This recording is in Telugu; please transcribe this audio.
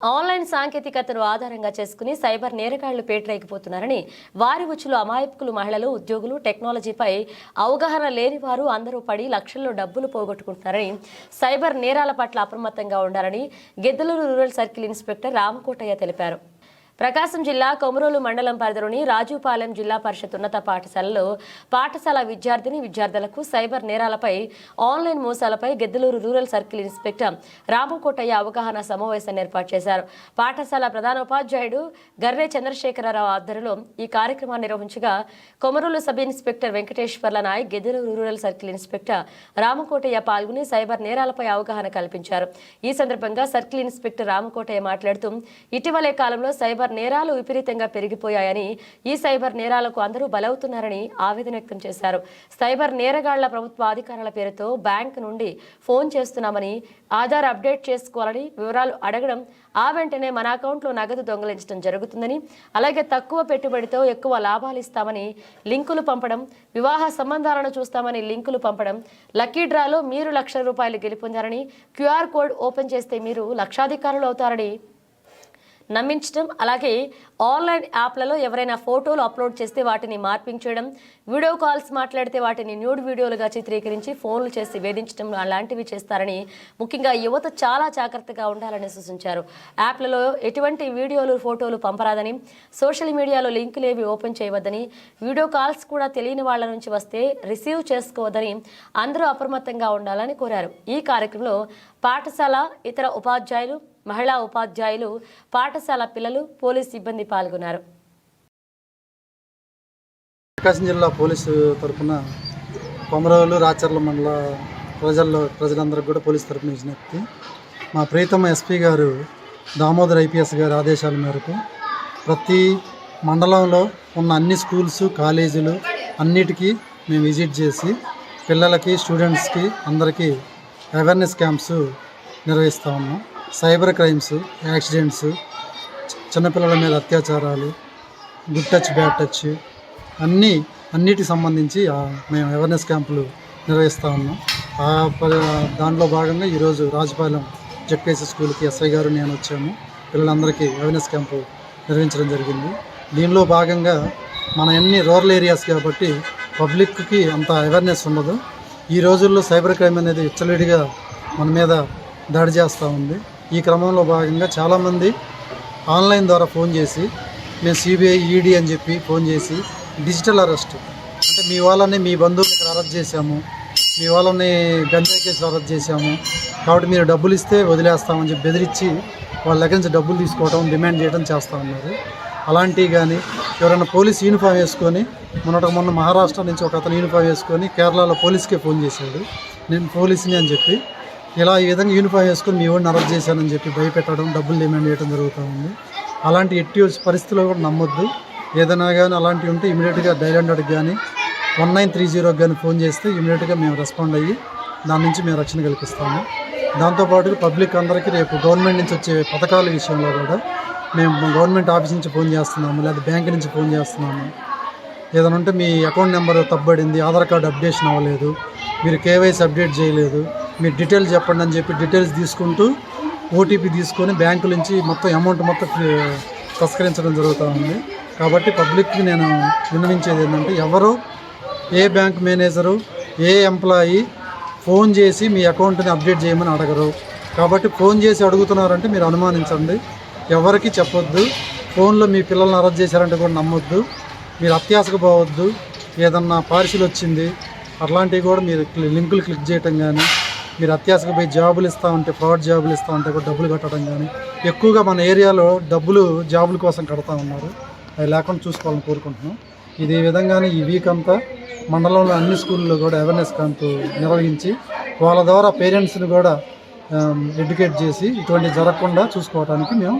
ఆన్లైన్ సాంకేతికతను ఆధారంగా చేసుకుని సైబర్ నేరగాళ్ళు పేటరేగిపోతున్నారని వారి ఉచ్చులు అమాయకులు మహిళలు ఉద్యోగులు టెక్నాలజీపై అవగాహన లేని వారు అందరూ పడి లక్షల్లో డబ్బులు పోగొట్టుకుంటున్నారని సైబర్ నేరాల పట్ల అప్రమత్తంగా ఉండాలని Giddaluru rural circle inspector Ramakotaiah తెలిపారు. ప్రకాశం జిల్లా కొమరోలు మండలం పరిధిలోని రాజుపాలెం జిల్లా పరిషత్ ఉన్నత పాఠశాలలో పాఠశాల విద్యార్థిని విద్యార్థులకు సైబర్ నేరాలపై online మోసాలపై Giddaluru rural circle inspector Ramakotaiah అవగాహన సమావేశాన్ని ఏర్పాటు చేశారు. పాఠశాల ప్రధానోపాధ్యాయుడు గర్రె చంద్రశేఖరరావు ఆధ్వర్యంలో ఈ కార్యక్రమాన్ని నిర్వహించగా Komarolu sub inspector Venkateswarla Naik Giddaluru rural circle inspector Ramakotaiah పాల్గొని సైబర్ నేరాలపై అవగాహన కల్పించారు. ఈ సందర్భంగా సర్కిల్ ఇన్స్పెక్టర్ రామకోటయ్య మాట్లాడుతూ ఇటీవలే కాలంలో సైబర్ నేరాలు విపరీతంగా పెరిగిపోయాయని ఈ సైబర్ నేరాలకు అందరూ బలవుతున్నారని ఆవేదన వ్యక్తం చేశారు. సైబర్ నేరగాళ్ళ ప్రభుత్వ అధికారుల పేరుతో బ్యాంక్ నుండి ఫోన్ చేస్తున్నామని ఆధార్ అప్డేట్ చేసుకోవాలని వివరాలు అడగడం ఆ వెంటనే మన అకౌంట్లో నగదు దొంగలించడం జరుగుతుందని అలాగే తక్కువ పెట్టుబడితో ఎక్కువ లాభాలు ఇస్తామని లింకులు పంపడం వివాహ సంబంధాలను చూస్తామని లింకులు పంపడం లక్కీ డ్రాలో మీరు లక్ష రూపాయలు గెలుపొందారని క్యూఆర్ కోడ్ ఓపెన్ చేస్తే మీరు లక్షాధికారులు అవుతారని నమ్మించడం అలాగే ఆన్లైన్ యాప్లలో ఎవరైనా ఫోటోలు అప్లోడ్ చేస్తే వాటిని మార్పింగ్ చేయడం వీడియో కాల్స్ మాట్లాడితే వాటిని న్యూడ్ వీడియోలుగా చిత్రీకరించి ఫోన్లు చేసి వేధించడం అలాంటివి చేస్తారని ముఖ్యంగా యువత చాలా జాగ్రత్తగా ఉండాలని సూచించారు. యాప్లలో ఎటువంటి వీడియోలు ఫోటోలు పంపరాదని సోషల్ మీడియాలో లింకులు ఏవి ఓపెన్ చేయవద్దని వీడియో కాల్స్ కూడా తెలియని వాళ్ళ నుంచి వస్తే రిసీవ్ చేసుకోవద్దని అందరూ అప్రమత్తంగా ఉండాలని కోరారు. ఈ కార్యక్రమంలో పాఠశాల ఇతర ఉపాధ్యాయులు మహిళా ఉపాధ్యాయులు పాఠశాల పిల్లలు పోలీస్ సిబ్బంది పాల్గొన్నారు. ప్రకాశం జిల్లా పోలీసు తరఫున కొమరవలు రాచర్ల మండల ప్రజల్లో ప్రజలందరికీ కూడా పోలీసు తరఫున విజ్ఞప్తి. మా ప్రీతమ ఎస్పీ గారు దామోదర్ ఐపీఎస్ గారి ఆదేశాల మేరకు ప్రతి మండలంలో ఉన్న అన్ని స్కూల్స్ కాలేజీలు అన్నిటికీ మేము విజిట్ చేసి పిల్లలకి స్టూడెంట్స్కి అందరికీ అవేర్నెస్ క్యాంప్స్ నిర్వహిస్తూ ఉన్నాం. సైబర్ క్రైమ్స్ యాక్సిడెంట్స్ చిన్నపిల్లల మీద అత్యాచారాలు గుడ్ టచ్ బ్యాడ్ టచ్ అన్నీ అన్నిటికి సంబంధించి మేము అవేర్నెస్ క్యాంపులు నిర్వహిస్తూ ఉన్నాం. ఆ దాంట్లో భాగంగా ఈరోజు రాజపాలెం జెడ్పీఎస్సీ స్కూల్కి ఎస్ఐ గారు నేను వచ్చాము. పిల్లలందరికీ అవేర్నెస్ క్యాంపు నిర్వహించడం జరిగింది. దీనిలో భాగంగా మన అన్ని రూరల్ ఏరియాస్ కాబట్టి పబ్లిక్కి అంత అవేర్నెస్ ఉండదు. ఈ రోజుల్లో సైబర్ క్రైమ్ అనేది విచ్చలవిడిగా మన మీద దాడి చేస్తూ ఉంది. ఈ క్రమంలో భాగంగా చాలామంది ఆన్లైన్ ద్వారా ఫోన్ చేసి మేము సిబిఐ ఈడీ అని చెప్పి ఫోన్ చేసి డిజిటల్ అరెస్ట్. అంటే మీ వాళ్ళని మీ బంధువులు ఇక్కడ అరెస్ట్ చేశాము. మీ వాళ్ళని గంజాయి కేసులు అరెస్ట్ చేశాము. కాబట్టి మీరు డబ్బులు ఇస్తే వదిలేస్తామని చెప్పి బెదిరించి వాళ్ళ దగ్గర నుంచి డబ్బులు తీసుకోవడం డిమాండ్ చేయడం చేస్తూ ఉన్నారు. అలాంటివి కానీ ఎవరైనా పోలీస్ యూనిఫామ్ వేసుకొని మొన్నటి మొన్న మహారాష్ట్ర నుంచి ఒక అతను యూనిఫామ్ వేసుకొని కేరళలో పోలీస్కే ఫోన్ చేశాడు. నేను పోలీస్ని అని చెప్పి ఇలా ఈ విధంగా యూనిఫామ్ వేసుకుని మీ వాడిని అరెస్ట్ చేశానని చెప్పి భయపెట్టడం డబ్బులు డిమాండ్ చేయడం జరుగుతూ ఉంది. అలాంటి ఎట్టి పరిస్థితుల్లో కూడా నమ్మొద్దు. ఏదైనా కానీ అలాంటివి ఉంటే ఇమీడియట్గా డైల్ హండ్రెడ్కి కానీ వన్ నైన్ త్రీ జీరోకి కానీ ఫోన్ చేస్తే ఇమీడియట్గా మేము రెస్పాండ్ అయ్యి దాని నుంచి మేము రక్షణ కల్పిస్తాము. దాంతోపాటు పబ్లిక్ అందరికీ రేపు గవర్నమెంట్ నుంచి వచ్చే పథకాల విషయంలో కూడా మేము గవర్నమెంట్ ఆఫీస్ నుంచి ఫోన్ చేస్తున్నాము లేదా బ్యాంక్ నుంచి ఫోన్ చేస్తున్నాము. ఏదైనా ఉంటే మీ అకౌంట్ నెంబర్ తప్పబడింది ఆధార్ కార్డు అప్డేషన్ అవ్వలేదు మీరు కేవైసీ అప్డేట్ చేయలేదు మీ డీటెయిల్స్ చెప్పండి అని చెప్పి డీటెయిల్స్ తీసుకుంటూ ఓటీపీ తీసుకొని బ్యాంకు నుంచి మొత్తం అమౌంట్ మొత్తం తస్కరించడం జరుగుతూ ఉంది. కాబట్టి పబ్లిక్కి నేను విన్నవించేది ఏంటంటే ఎవరు ఏ బ్యాంక్ మేనేజరు ఏ ఎంప్లాయీ ఫోన్ చేసి మీ అకౌంట్ని అప్డేట్ చేయమని అడగరు. కాబట్టి ఫోన్ చేసి అడుగుతున్నారంటే మీరు అనుమానించండి. ఎవరికి చెప్పొద్దు. ఫోన్లో మీ పిల్లల్ని అరెస్ట్ చేశారంటే కూడా నమ్మొద్దు. మీరు అత్యాశకు పోవద్దు. ఏదన్నా పార్సిల్ వచ్చింది అట్లాంటివి కూడా మీరు లింకులు క్లిక్ చేయటం కానీ మీరు అత్యాశకు పోయి జాబులు ఇస్తా ఉంటే ఫ్రాడ్ జాబులు ఇస్తా ఉంటే కూడా డబ్బులు కట్టడం కానీ ఎక్కువగా మన ఏరియాలో డబ్బులు జాబుల కోసం కడతా ఉన్నారు. అవి లేకుండా చూసుకోవాలని కోరుకుంటున్నాం. ఇది విధంగానే ఈ వీక్ అంతా మండలంలో అన్ని స్కూల్లో కూడా అవేర్నెస్ క్యాంపు నిర్వహించి వాళ్ళ ద్వారా పేరెంట్స్ని కూడా ఎడ్యుకేట్ చేసి ఇటువంటి జరగకుండా చూసుకోవడానికి మేము